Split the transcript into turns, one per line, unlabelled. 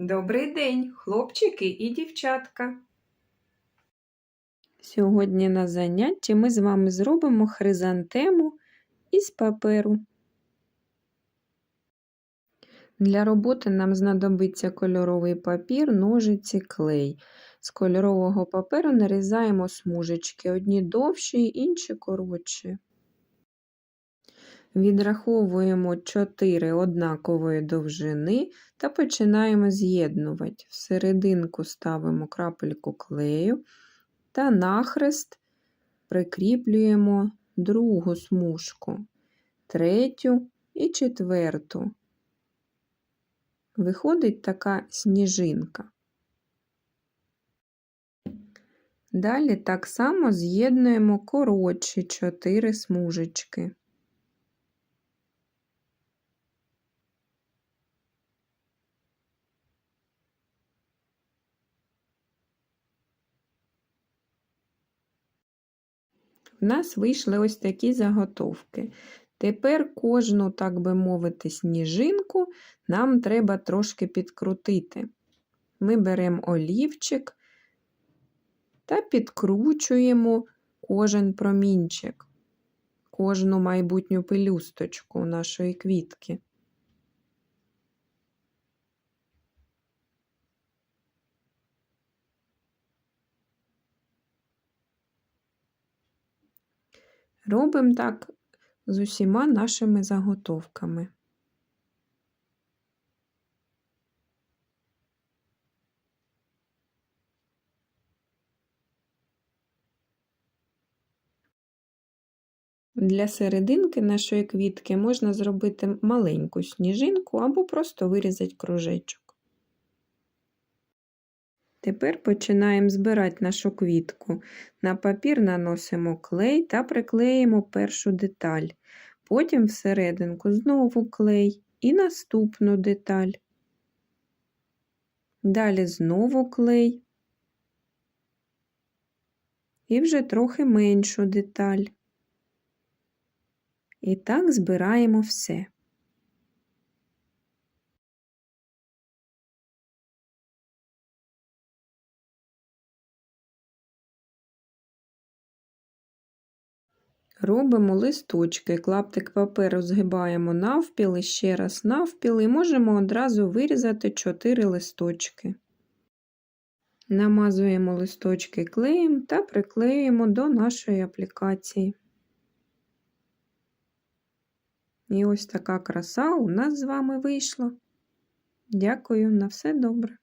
Добрий день, хлопчики і дівчатка. Сьогодні на занятті ми з вами зробимо хризантему із паперу. Для роботи нам знадобиться кольоровий папір, ножиці, клей. З кольорового паперу нарізаємо смужечки, одні довші, інші коротші. Відраховуємо 4 однакової довжини та починаємо з'єднувати. Всерединку ставимо крапельку клею та нахрест прикріплюємо другу смужку, третю і четверту. Виходить така сніжинка. Далі так само з'єднуємо коротші 4 смужечки. В нас вийшли ось такі заготовки. Тепер кожну, так би мовити, сніжинку нам треба трошки підкрутити. Ми беремо олівчик та підкручуємо кожен промінчик, кожну майбутню пелюсточку нашої квітки. Робимо так з усіма нашими заготовками. Для серединки нашої квітки можна зробити маленьку сніжинку або просто вирізати кружечок. Тепер починаємо збирати нашу квітку. На папір наносимо клей та приклеїмо першу деталь. Потім всерединку знову клей і наступну деталь. Далі знову клей. І вже трохи меншу деталь. І так збираємо все. Робимо листочки, клаптик паперу згибаємо навпіл і ще раз навпіл і можемо одразу вирізати 4 листочки. Намазуємо листочки клеєм та приклеюємо до нашої аплікації. І ось така краса у нас з вами вийшла. Дякую, на все добре.